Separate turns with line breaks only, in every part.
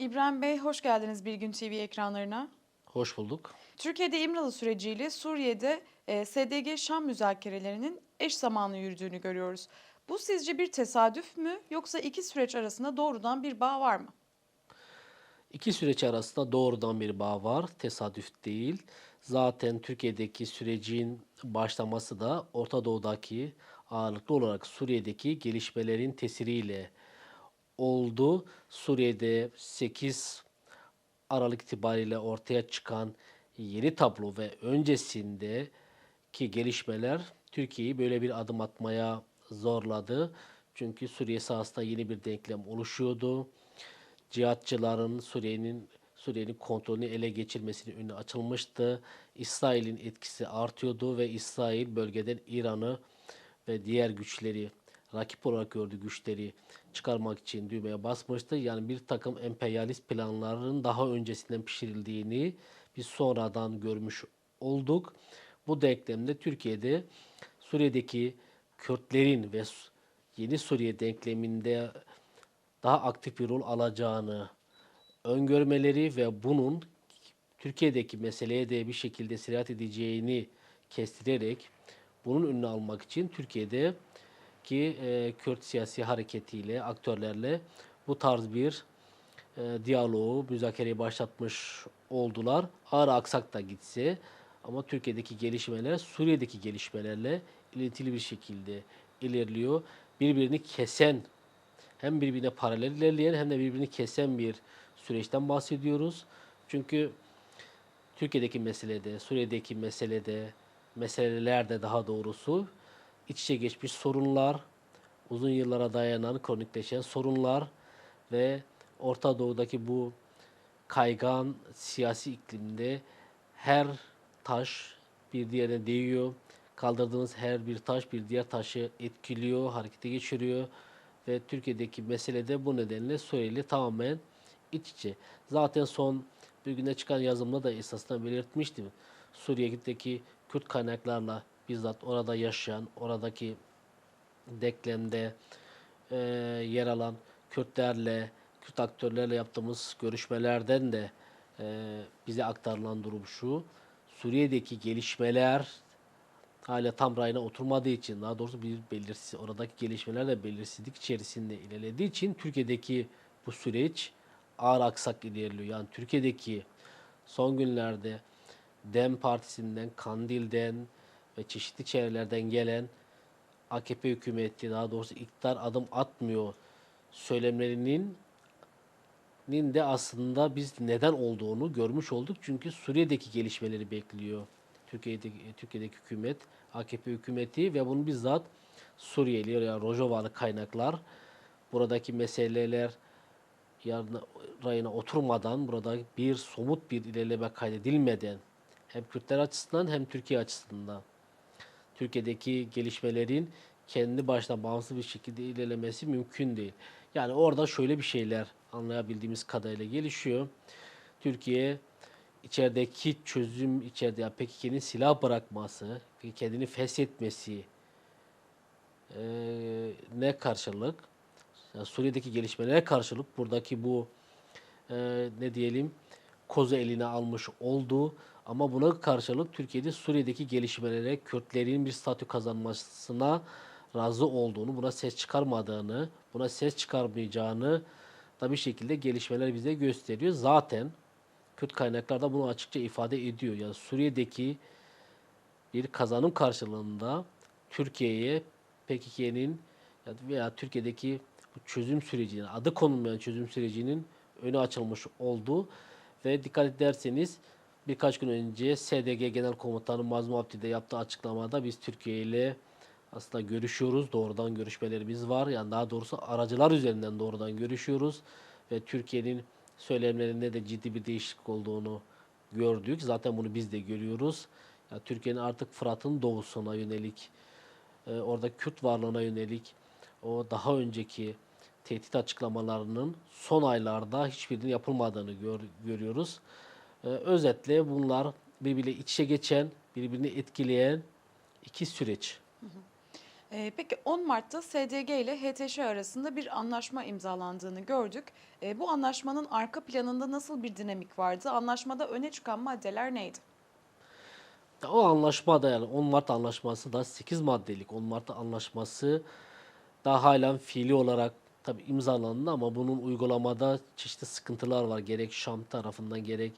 İbrahim Bey hoş geldiniz Bir Gün TV ekranlarına.
Hoş bulduk.
Türkiye'de İmralı süreciyle Suriye'de e, SDG Şam müzakerelerinin eş zamanlı yürüdüğünü görüyoruz. Bu sizce bir tesadüf mü yoksa iki süreç arasında doğrudan bir bağ var mı?
İki süreç arasında doğrudan bir bağ var, tesadüf değil. Zaten Türkiye'deki sürecin başlaması da Orta Doğu'daki ağırlıklı olarak Suriye'deki gelişmelerin tesiriyle oldu. Suriye'de 8 Aralık itibariyle ortaya çıkan yeni tablo ve öncesindeki gelişmeler Türkiye'yi böyle bir adım atmaya zorladı. Çünkü Suriye sahasında yeni bir denklem oluşuyordu. Cihatçıların Suriye'nin Suriye'nin kontrolünü ele geçirmesinin önü açılmıştı. İsrail'in etkisi artıyordu ve İsrail bölgeden İran'ı ve diğer güçleri rakip olarak gördüğü güçleri çıkarmak için düğmeye basmıştı. Yani bir takım emperyalist planların daha öncesinden pişirildiğini biz sonradan görmüş olduk. Bu denklemde Türkiye'de Suriye'deki Kürtlerin ve yeni Suriye denkleminde daha aktif bir rol alacağını öngörmeleri ve bunun Türkiye'deki meseleye de bir şekilde sirayet edeceğini kestirerek bunun önünü almak için Türkiye'de ki e, Kürt siyasi hareketiyle, aktörlerle bu tarz bir e, diyaloğu, müzakereyi başlatmış oldular. Ağır aksak da gitse ama Türkiye'deki gelişmeler Suriye'deki gelişmelerle ilintili bir şekilde ilerliyor. Birbirini kesen hem birbirine paralel ilerleyen hem de birbirini kesen bir süreçten bahsediyoruz. Çünkü Türkiye'deki meselede, Suriye'deki meselede, meselelerde daha doğrusu iç içe geçmiş sorunlar, uzun yıllara dayanan kronikleşen sorunlar ve Orta Doğu'daki bu kaygan siyasi iklimde her taş bir diğerine değiyor. Kaldırdığınız her bir taş bir diğer taşı etkiliyor, harekete geçiriyor ve Türkiye'deki mesele de bu nedenle Suriyeli tamamen iç içe. Zaten son bir günde çıkan yazımda da esasında belirtmiştim. Suriye'deki Kürt kaynaklarla bizzat orada yaşayan, oradaki denklemde e, yer alan Kürtlerle, Kürt aktörlerle yaptığımız görüşmelerden de e, bize aktarılan durum şu. Suriye'deki gelişmeler hala tam rayına oturmadığı için daha doğrusu bir belirsiz oradaki gelişmeler de belirsizlik içerisinde ilerlediği için Türkiye'deki bu süreç ağır aksak ilerliyor. Yani Türkiye'deki son günlerde DEM Partisi'nden, Kandil'den ve çeşitli çevrelerden gelen AKP hükümeti daha doğrusu iktidar adım atmıyor söylemlerinin nin de aslında biz neden olduğunu görmüş olduk. Çünkü Suriye'deki gelişmeleri bekliyor. Türkiye'deki, Türkiye'deki hükümet, AKP hükümeti ve bunu bizzat Suriyeli ya Rojovalı kaynaklar buradaki meseleler yarına, rayına oturmadan burada bir somut bir ilerleme kaydedilmeden hem Kürtler açısından hem Türkiye açısından Türkiye'deki gelişmelerin kendi başına bağımsız bir şekilde ilerlemesi mümkün değil. Yani orada şöyle bir şeyler anlayabildiğimiz kadarıyla gelişiyor. Türkiye içerideki çözüm içeride yani PKK'nin silah bırakması, kendini feshetmesi e, ne karşılık? Yani Suriye'deki gelişmelere karşılık buradaki bu e, ne diyelim kozu eline almış oldu. Ama buna karşılık Türkiye'de Suriye'deki gelişmelere Kürtlerin bir statü kazanmasına razı olduğunu, buna ses çıkarmadığını, buna ses çıkarmayacağını da bir şekilde gelişmeler bize gösteriyor. Zaten Kürt kaynaklar da bunu açıkça ifade ediyor. Yani Suriye'deki bir kazanım karşılığında Türkiye'ye PKK'nin veya Türkiye'deki çözüm sürecinin, adı konulmayan çözüm sürecinin önü açılmış oldu. Ve dikkat ederseniz birkaç gün önce SDG Genel Komutanı Mazlum Abdi de yaptığı açıklamada biz Türkiye ile aslında görüşüyoruz. Doğrudan görüşmelerimiz var. Yani daha doğrusu aracılar üzerinden doğrudan görüşüyoruz. Ve Türkiye'nin söylemlerinde de ciddi bir değişiklik olduğunu gördük. Zaten bunu biz de görüyoruz. Yani Türkiye'nin artık Fırat'ın doğusuna yönelik, e, orada Kürt varlığına yönelik o daha önceki tehdit açıklamalarının son aylarda hiçbirinin yapılmadığını gör- görüyoruz. E, özetle bunlar birbiriyle iç içe geçen, birbirini etkileyen iki süreç.
Ee, peki 10 Mart'ta SDG ile HTŞ arasında bir anlaşma imzalandığını gördük. Ee, bu anlaşmanın arka planında nasıl bir dinamik vardı? Anlaşmada öne çıkan maddeler neydi?
O anlaşma da yani 10 Mart anlaşması da 8 maddelik 10 Mart anlaşması daha halen fiili olarak tabi imzalandı ama bunun uygulamada çeşitli sıkıntılar var. Gerek Şam tarafından gerek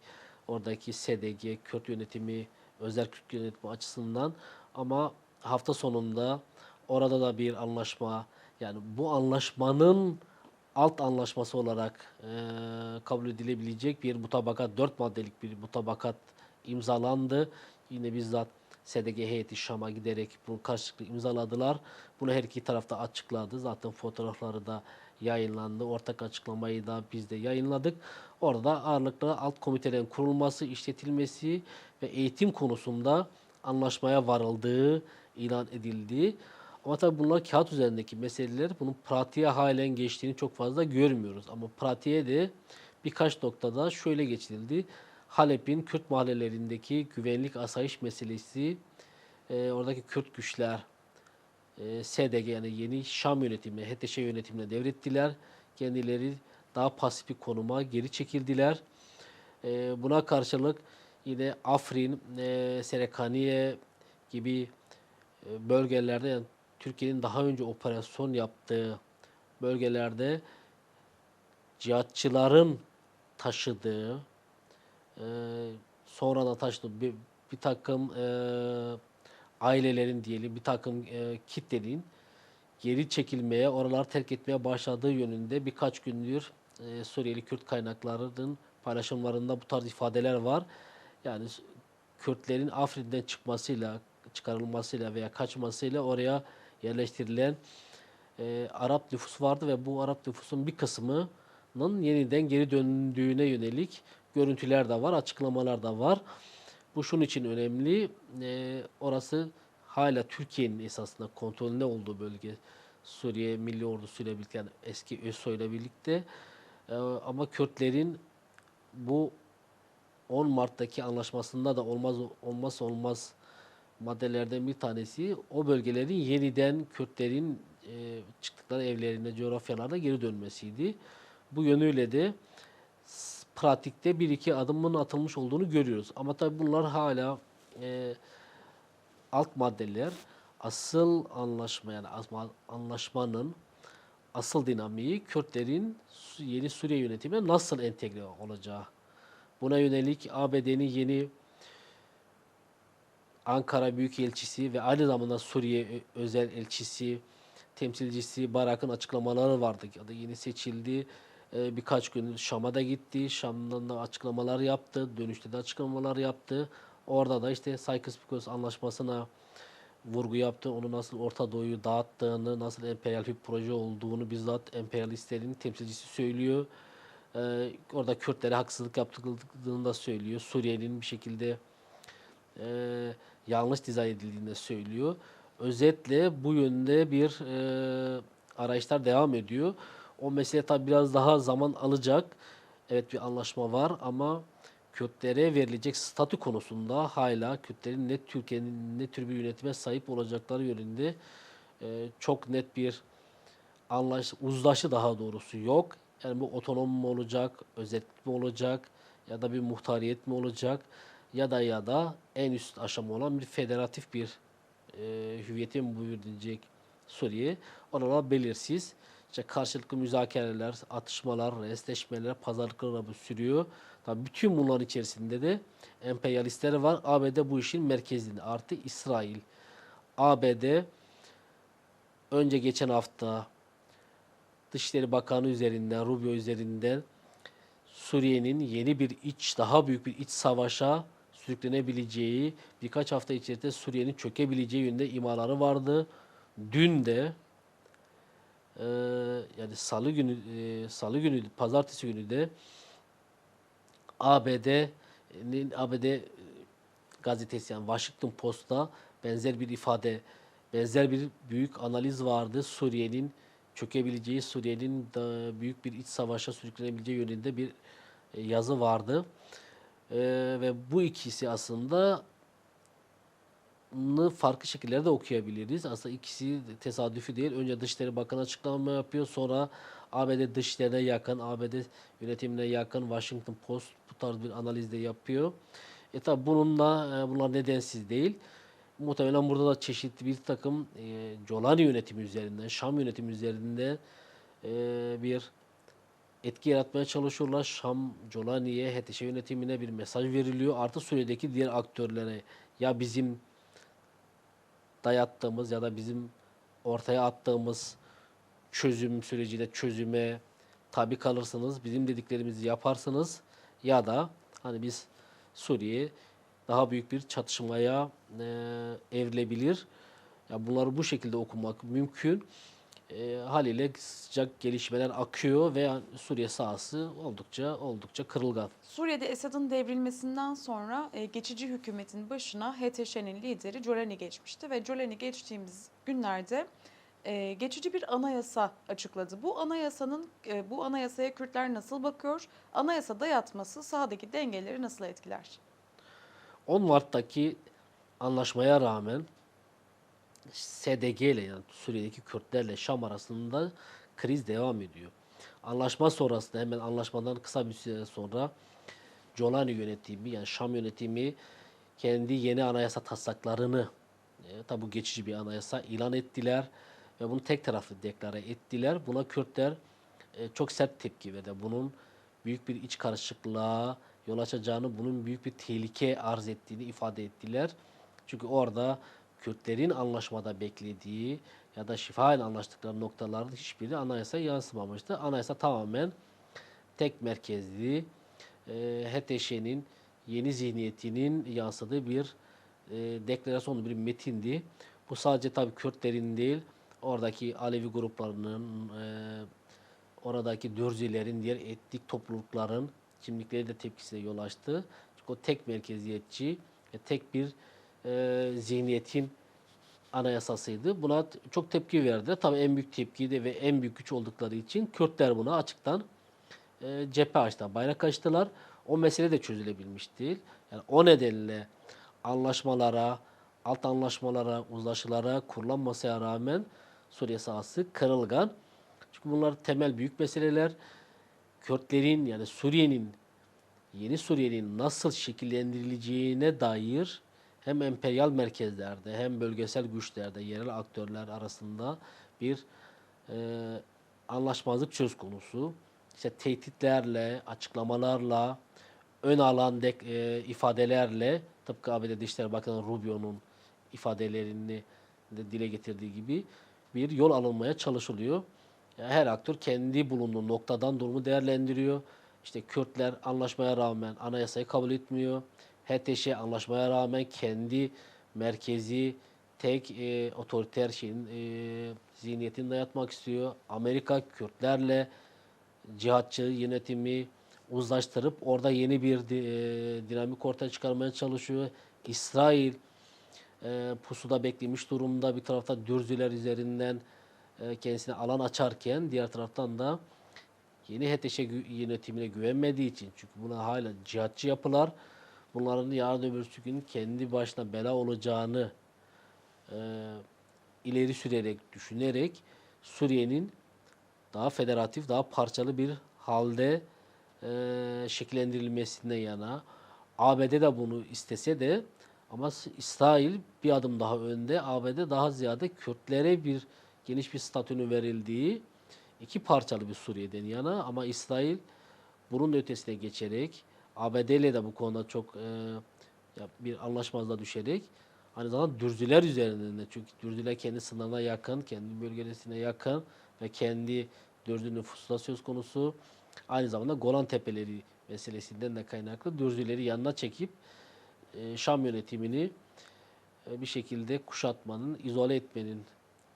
oradaki SDG, Kürt yönetimi, özel Kürt yönetimi açısından ama hafta sonunda orada da bir anlaşma yani bu anlaşmanın alt anlaşması olarak eee, kabul edilebilecek bir mutabakat, dört maddelik bir mutabakat imzalandı. Yine bizzat SDG heyeti Şam'a giderek bunu karşılıklı imzaladılar. Bunu her iki tarafta açıkladı. Zaten fotoğrafları da yayınlandı. Ortak açıklamayı da biz de yayınladık. Orada ağırlıklı alt komitelerin kurulması, işletilmesi ve eğitim konusunda anlaşmaya varıldığı ilan edildi. Ama tabii bunlar kağıt üzerindeki meseleler. Bunun pratiğe halen geçtiğini çok fazla görmüyoruz. Ama pratiğe de birkaç noktada şöyle geçildi. Halep'in Kürt mahallelerindeki güvenlik asayiş meselesi, e, oradaki Kürt güçler, e, SDG yani yeni Şam yönetimine, HTŞ yönetimine devrettiler. Kendileri daha pasif bir konuma geri çekildiler. E, buna karşılık yine Afrin, e, Serekaniye gibi e, bölgelerde yani Türkiye'nin daha önce operasyon yaptığı bölgelerde cihatçıların taşıdığı e, sonradan taşıdığı bir, bir takım e, ailelerin diyelim bir takım e, kitlenin geri çekilmeye, oraları terk etmeye başladığı yönünde birkaç gündür e, Suriyeli Kürt kaynaklarının paylaşımlarında bu tarz ifadeler var. Yani Kürtlerin Afrin'den çıkmasıyla, çıkarılmasıyla veya kaçmasıyla oraya yerleştirilen e, Arap nüfus vardı ve bu Arap nüfusun bir kısmının yeniden geri döndüğüne yönelik görüntüler de var, açıklamalar da var. Bu şunun için önemli. E, orası hala Türkiye'nin esasında kontrolünde olduğu bölge. Suriye Milli Ordusu ile birlikte yani eski ÖSO ile birlikte. E, ama Kürtlerin bu 10 Mart'taki anlaşmasında da olmaz olmaz olmaz maddelerden bir tanesi o bölgelerin yeniden Kürtlerin e, çıktıkları evlerine, coğrafyalarına geri dönmesiydi. Bu yönüyle de pratikte bir iki adımın atılmış olduğunu görüyoruz. Ama tabii bunlar hala e, alt maddeler. Asıl anlaşma yani anlaşmanın asıl dinamiği Kürtlerin yeni Suriye yönetimine nasıl entegre olacağı. Buna yönelik ABD'nin yeni Ankara Büyükelçisi ve aynı zamanda Suriye Ö- özel elçisi, temsilcisi Barak'ın açıklamaları vardı. O da yeni seçildi. Ee, birkaç gün Şam'a da gitti. Şam'dan da açıklamalar yaptı. Dönüşte de açıklamalar yaptı. Orada da işte Sykes-Picot anlaşmasına vurgu yaptı. Onu nasıl Orta Doğu'yu dağıttığını, nasıl emperyal bir proje olduğunu bizzat emperyalistlerin temsilcisi söylüyor. Ee, orada Kürtlere haksızlık yaptıklarını da söylüyor. Suriye'nin bir şekilde e, yanlış dizayn edildiğini de söylüyor. Özetle bu yönde bir e, arayışlar devam ediyor. O mesele tabi biraz daha zaman alacak. Evet bir anlaşma var ama Kürtlere verilecek statü konusunda hala Kürtlerin ne Türkiye'nin ne tür bir yönetime sahip olacakları yönünde e, çok net bir anlaş, uzlaşı daha doğrusu yok. Yani bu otonom mu olacak, özellik mi olacak ya da bir muhtariyet mi olacak ya da ya da en üst aşama olan bir federatif bir e, hüviyete mi buyurulacak Suriye. Oralar belirsiz. İşte karşılıklı müzakereler, atışmalar, restleşmeler, pazarlıklar sürüyor. Tabii bütün bunların içerisinde de emperyalistler var. ABD bu işin merkezinde. Artı İsrail. ABD önce geçen hafta Dışişleri Bakanı üzerinden, Rubio üzerinden Suriye'nin yeni bir iç, daha büyük bir iç savaşa sürüklenebileceği, birkaç hafta içerisinde Suriye'nin çökebileceği yönünde imaları vardı. Dün de e, yani salı günü e, salı günü pazartesi günü de ABD'nin ABD e, gazetesi yani Washington Post'ta benzer bir ifade, benzer bir büyük analiz vardı. Suriye'nin çökebileceği, Suriye'nin da büyük bir iç savaşa sürüklenebileceği yönünde bir e, yazı vardı. E, ve bu ikisi aslında farklı şekillerde okuyabiliriz. Aslında ikisi tesadüfi değil. Önce Dışişleri Bakanı açıklama yapıyor. Sonra ABD Dışişleri'ne yakın, ABD yönetimine yakın Washington Post bu tarz bir analiz de yapıyor. E tabi bununla e, bunlar nedensiz değil. Muhtemelen burada da çeşitli bir takım e, Colani yönetimi üzerinden, Şam yönetimi üzerinde e, bir etki yaratmaya çalışıyorlar. Şam, Colani'ye, HTŞ yönetimine bir mesaj veriliyor. Artı Suriye'deki diğer aktörlere ya bizim dayattığımız ya da bizim ortaya attığımız çözüm süreciyle çözüme tabi kalırsınız. Bizim dediklerimizi yaparsınız ya da hani biz Suriye daha büyük bir çatışmaya e, evrilebilir. Ya bunları bu şekilde okumak mümkün. E, haliyle sıcak gelişmeler akıyor ve Suriye sahası oldukça oldukça kırılgan.
Suriye'de Esad'ın devrilmesinden sonra e, geçici hükümetin başına HTŞ'nin lideri Jolani geçmişti ve Jolani geçtiğimiz günlerde e, geçici bir anayasa açıkladı. Bu anayasanın e, bu anayasaya Kürtler nasıl bakıyor? Anayasa dayatması sahadaki dengeleri nasıl etkiler?
10 Mart'taki anlaşmaya rağmen SDG ile yani Suriye'deki Kürtlerle Şam arasında kriz devam ediyor. Anlaşma sonrasında hemen anlaşmadan kısa bir süre sonra Colani yönetimi yani Şam yönetimi kendi yeni anayasa taslaklarını e, tabi bu geçici bir anayasa ilan ettiler ve bunu tek taraflı deklare ettiler. Buna Kürtler e, çok sert tepki verdi. Bunun büyük bir iç karışıklığa yol açacağını, bunun büyük bir tehlike arz ettiğini ifade ettiler. Çünkü orada Kürtlerin anlaşmada beklediği ya da şifaen anlaştıkları noktaların hiçbiri anayasaya yansımamıştı. Anayasa tamamen tek merkezli, e, HTŞ'nin yeni zihniyetinin yansıdığı bir e, deklarasyonlu bir metindi. Bu sadece tabii Kürtlerin değil, oradaki Alevi gruplarının, e, oradaki Dürzilerin, diğer etnik toplulukların kimlikleri de tepkisine yol açtı. Çünkü o tek merkeziyetçi tek bir e, zihniyetin anayasasıydı. Buna çok tepki verdi. Tabii en büyük tepki de ve en büyük güç oldukları için Kürtler buna açıktan e, cephe açtılar, bayrak açtılar. O mesele de çözülebilmiş değil. Yani o nedenle anlaşmalara, alt anlaşmalara, uzlaşılara kurulanmasaya rağmen Suriye sahası kırılgan. Çünkü bunlar temel büyük meseleler. Kürtlerin yani Suriye'nin yeni Suriye'nin nasıl şekillendirileceğine dair hem emperyal merkezlerde hem bölgesel güçlerde yerel aktörler arasında bir e, anlaşmazlık söz konusu. İşte tehditlerle, açıklamalarla, ön alan e, ifadelerle tıpkı ABD Dışişleri Bakanı Rubio'nun ifadelerini de dile getirdiği gibi bir yol alınmaya çalışılıyor. Yani her aktör kendi bulunduğu noktadan durumu değerlendiriyor. İşte Kürtler anlaşmaya rağmen anayasayı kabul etmiyor. HTŞ anlaşmaya rağmen kendi merkezi tek e, otoriter şeyin e, zihniyetini dayatmak istiyor. Amerika Kürtlerle cihatçı yönetimi uzlaştırıp orada yeni bir e, dinamik ortaya çıkarmaya çalışıyor. İsrail e, pusuda beklemiş durumda. Bir tarafta Dürzüler üzerinden e, kendisine alan açarken diğer taraftan da yeni HTŞ yönetimine güvenmediği için çünkü buna hala cihatçı yapılar bunların yarın öbürsü gün kendi başına bela olacağını e, ileri sürerek, düşünerek Suriye'nin daha federatif, daha parçalı bir halde e, şekillendirilmesine yana. ABD de bunu istese de ama İsrail bir adım daha önde. ABD daha ziyade Kürtlere bir geniş bir statünün verildiği iki parçalı bir Suriye'den yana ama İsrail bunun ötesine geçerek ABD ile de bu konuda çok e, ya bir anlaşmazlığa düşerek aynı zamanda Dürzüler üzerinden de çünkü Dürzüler kendi sınırına yakın, kendi bölgesine yakın ve kendi Dürzü nüfusu da söz konusu. Aynı zamanda Golan Tepeleri meselesinden de kaynaklı Dürzüleri yanına çekip e, Şam yönetimini e, bir şekilde kuşatmanın, izole etmenin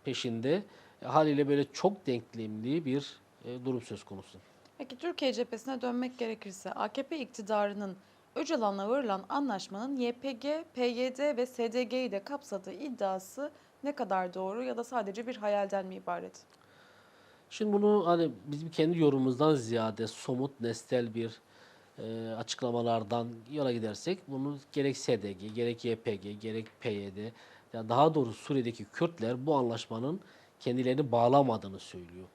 peşinde E, haliyle böyle çok denklemli bir e, durum söz konusu.
Peki Türkiye cephesine dönmek gerekirse AKP iktidarının Öcalan'la varılan anlaşmanın YPG, PYD ve SDG'yi de kapsadığı iddiası ne kadar doğru ya da sadece bir hayalden mi ibaret?
Şimdi bunu hani bizim kendi yorumumuzdan ziyade somut, nestel bir e, açıklamalardan yola gidersek bunu gerek SDG, gerek YPG, gerek PYD, yani daha doğrusu Suriye'deki Kürtler bu anlaşmanın kendilerini bağlamadığını söylüyor.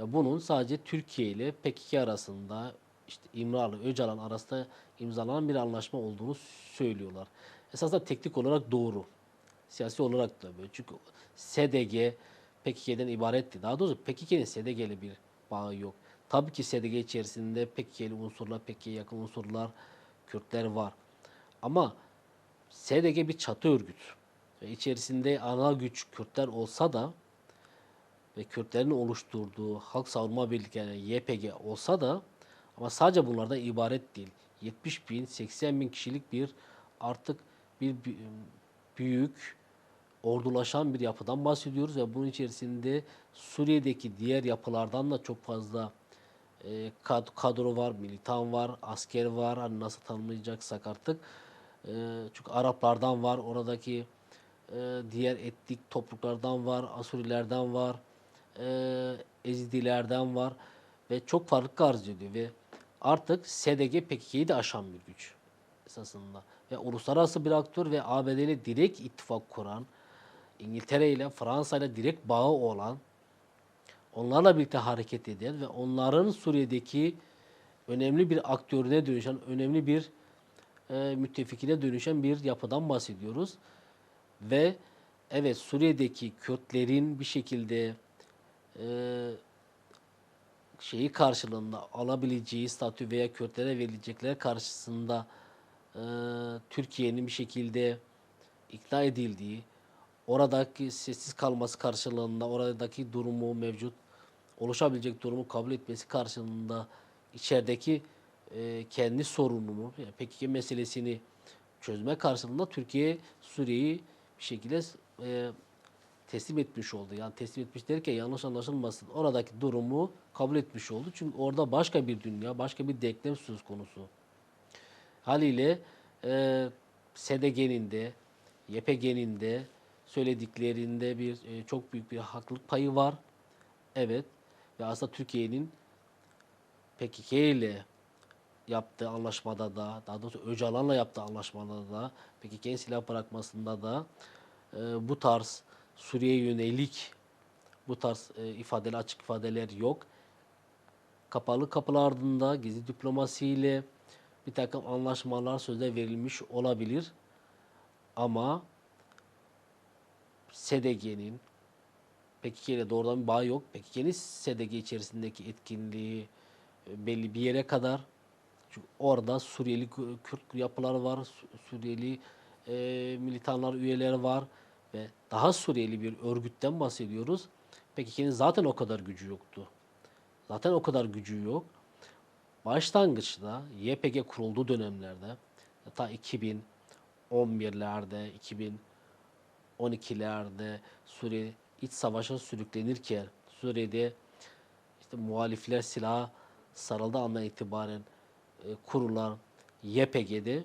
Ve bunun sadece Türkiye ile PKK arasında işte İmralı, Öcalan arasında imzalanan bir anlaşma olduğunu söylüyorlar. Esasında teknik olarak doğru. Siyasi olarak da böyle. Çünkü SDG PKK'den ibaretti. Daha doğrusu PKK'nin SDG ile bir bağı yok. Tabii ki SDG içerisinde PKK'li unsurlar, PKK'ye yakın unsurlar, Kürtler var. Ama SDG bir çatı örgüt. Ve içerisinde ana güç Kürtler olsa da ve Kürtlerin oluşturduğu Halk Savunma Birliği yani YPG olsa da ama sadece bunlardan ibaret değil. 70 bin, 80 bin kişilik bir artık bir bü- büyük ordulaşan bir yapıdan bahsediyoruz ve bunun içerisinde Suriye'deki diğer yapılardan da çok fazla e, kad- kadro var, militan var, asker var. Hani nasıl tanımlayacaksak artık. E, çünkü Araplardan var, oradaki e, diğer etnik topluluklardan var, Asurilerden var, e, Ezidilerden var ve çok farklı arz ediyor ve artık SDG PKK'yı de aşan bir güç esasında ve uluslararası bir aktör ve ABD ile direkt ittifak kuran, İngiltere ile Fransa ile direkt bağı olan, onlarla birlikte hareket eden ve onların Suriye'deki önemli bir aktörüne dönüşen, önemli bir e, müttefikine dönüşen bir yapıdan bahsediyoruz. Ve evet Suriye'deki Kürtlerin bir şekilde e, şeyi karşılığında alabileceği statü veya Kürtlere verilecekler karşısında e, Türkiye'nin bir şekilde ikna edildiği, oradaki sessiz kalması karşılığında oradaki durumu mevcut oluşabilecek durumu kabul etmesi karşılığında içerideki e, kendi sorununu, yani PKK meselesini çözme karşılığında Türkiye Suriye'yi bir şekilde e, teslim etmiş oldu. Yani teslim etmiş derken yanlış anlaşılmasın. Oradaki durumu kabul etmiş oldu. Çünkü orada başka bir dünya, başka bir denklem söz konusu. Haliyle e, SDG'nin de, YPG'nin de söylediklerinde bir e, çok büyük bir haklılık payı var. Evet. Ve aslında Türkiye'nin PKK ile yaptığı anlaşmada da, daha doğrusu Öcalan'la yaptığı anlaşmada da, PKK'nin silah bırakmasında da e, bu tarz Suriye'ye yönelik bu tarz e, ifadeler, açık ifadeler yok. Kapalı kapılar ardında gizli diplomasiyle bir takım anlaşmalar sözde verilmiş olabilir. Ama SDG'nin PKK ile doğrudan bir bağ yok. PKK'nin SDG içerisindeki etkinliği e, belli bir yere kadar. Çünkü orada Suriyeli Kü- Kürt yapılar var, Su- Suriyeli e, militanlar üyeleri var ve daha Suriyeli bir örgütten bahsediyoruz. PKK'nin zaten o kadar gücü yoktu. Zaten o kadar gücü yok. Başlangıçta YPG kurulduğu dönemlerde ta 2011'lerde, 2012'lerde Suriye iç savaşa sürüklenirken Suriye'de işte muhalifler silaha sarıldığı andan itibaren e, kurulan YPG'de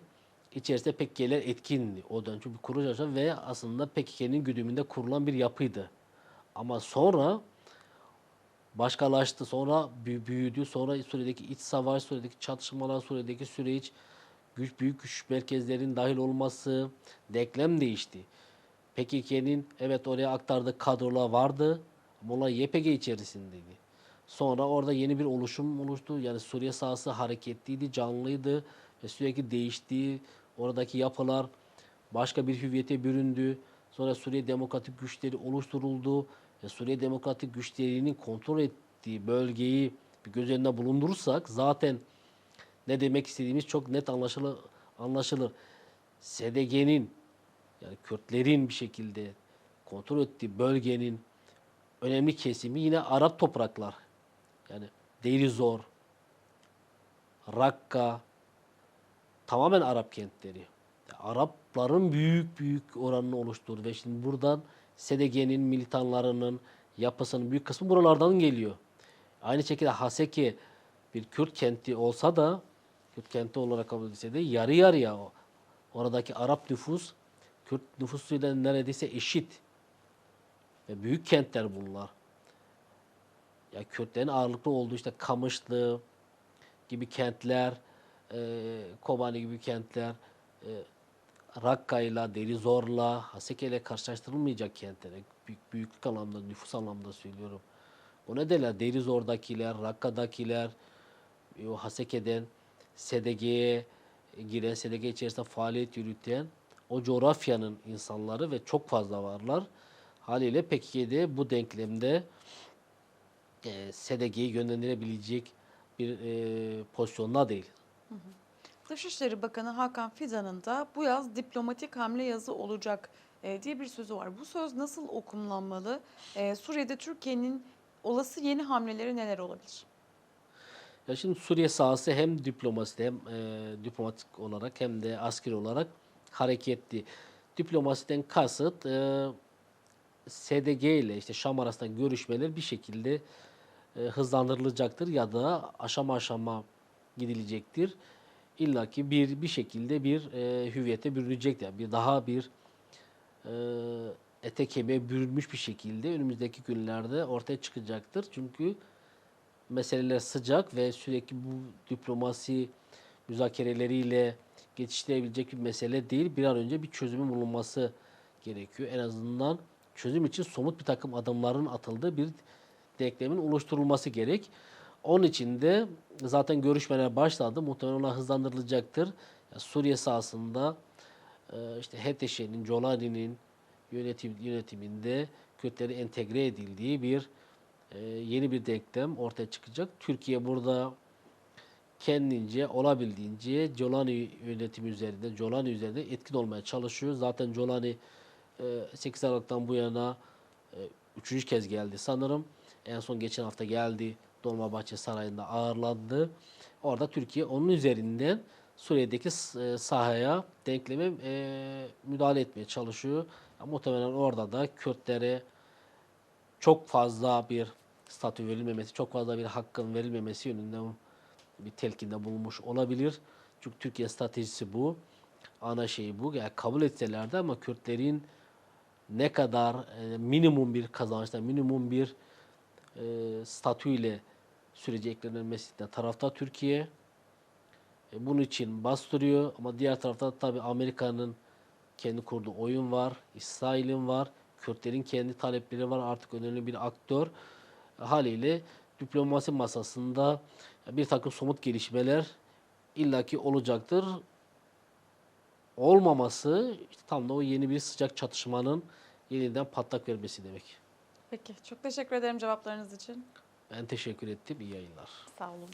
içerisinde PKK'ler etkindi o dönem. Çünkü kurucu aşağı ve aslında PKK'nin güdümünde kurulan bir yapıydı. Ama sonra başkalaştı, sonra büyü- büyüdü, sonra Suriye'deki iç savaş, Suriye'deki çatışmalar, Suriye'deki süreç, güç büyük güç merkezlerin dahil olması, denklem değişti. PKK'nin evet oraya aktardığı kadrolar vardı ama onlar YPG içerisindeydi. Sonra orada yeni bir oluşum oluştu. Yani Suriye sahası hareketliydi, canlıydı ve sürekli değişti. Oradaki yapılar başka bir hüviyete büründü. Sonra Suriye Demokratik Güçleri oluşturuldu. Ve Suriye Demokratik Güçleri'nin kontrol ettiği bölgeyi bir göz önünde bulundurursak zaten ne demek istediğimiz çok net anlaşılır. anlaşılır. SDG'nin yani Kürtlerin bir şekilde kontrol ettiği bölgenin önemli kesimi yine Arap topraklar. Yani Deirizor, Rakka tamamen Arap kentleri. Arapların büyük büyük oranını oluşturdu ve şimdi buradan SDG'nin militanlarının yapısının büyük kısmı buralardan geliyor. Aynı şekilde Haseki bir Kürt kenti olsa da Kürt kenti olarak kabul edilse de yarı yarıya o. Oradaki Arap nüfus Kürt nüfusuyla neredeyse eşit. Ve büyük kentler bunlar. Ya Kürtlerin ağırlıklı olduğu işte Kamışlı gibi kentler, e, Kobani gibi kentler, e, Rakka ile, Derizor'la, Haseke ile karşılaştırılmayacak kentler. Büyük, büyüklük anlamda, nüfus anlamda söylüyorum. O nedenle Derizor'dakiler, Rakka'dakiler, e, o Haseke'den SDG'ye giren, SDG içerisinde faaliyet yürüten o coğrafyanın insanları ve çok fazla varlar. Haliyle PKK'de bu denklemde e, SDG'yi yönlendirebilecek bir e, pozisyonda değil.
Dışişleri Bakanı Hakan Fidan'ın da bu yaz diplomatik hamle yazı olacak e, diye bir sözü var. Bu söz nasıl okunlanmalı? E, Suriye'de Türkiye'nin olası yeni hamleleri neler olabilir?
Ya şimdi Suriye sahası hem diplomaside hem e, diplomatik olarak hem de askeri olarak hareketli. Diplomasiden kasıt e, SDG ile işte Şam arasında görüşmeler bir şekilde e, hızlandırılacaktır ya da aşama aşama gidilecektir. İlla ki bir bir şekilde bir e, hüviyete bürünecektir. Yani bir daha bir e, ete kemiğe bürünmüş bir şekilde önümüzdeki günlerde ortaya çıkacaktır. Çünkü meseleler sıcak ve sürekli bu diplomasi müzakereleriyle geçiştirebilecek bir mesele değil. Bir an önce bir çözümün bulunması gerekiyor. En azından çözüm için somut bir takım adımların atıldığı bir denklemin oluşturulması gerek. Onun için de zaten görüşmeler başladı. Muhtemelen ona hızlandırılacaktır. Ya Suriye sahasında e, işte HTŞ'nin, Jolani'nin yönetim, yönetiminde Kürtleri entegre edildiği bir e, yeni bir denklem ortaya çıkacak. Türkiye burada kendince olabildiğince Jolani yönetimi üzerinde, Jolani üzerinde etkin olmaya çalışıyor. Zaten Jolani e, 8 Aralık'tan bu yana e, üçüncü kez geldi sanırım. En son geçen hafta geldi. Dolmabahçe Sarayı'nda ağırlandı. Orada Türkiye onun üzerinden Suriye'deki e, sahaya, denkleme e, müdahale etmeye çalışıyor. Ya, muhtemelen orada da Kürtlere çok fazla bir statü verilmemesi, çok fazla bir hakkın verilmemesi yönünde bir telkinde bulunmuş olabilir. Çünkü Türkiye stratejisi bu. Ana şeyi bu. Yani kabul etseler de ama Kürtlerin ne kadar e, minimum bir kazançta, minimum bir e, statüyle sürece eklenilmesinde tarafta Türkiye. E, bunun için bastırıyor ama diğer tarafta tabii Amerika'nın kendi kurduğu oyun var, İsrail'in var, Kürtlerin kendi talepleri var artık önemli bir aktör. Haliyle diplomasi masasında bir takım somut gelişmeler illaki olacaktır. Olmaması işte tam da o yeni bir sıcak çatışmanın yeniden patlak vermesi demek.
Peki çok teşekkür ederim cevaplarınız için.
Ben teşekkür ettim. İyi yayınlar.
Sağ olun.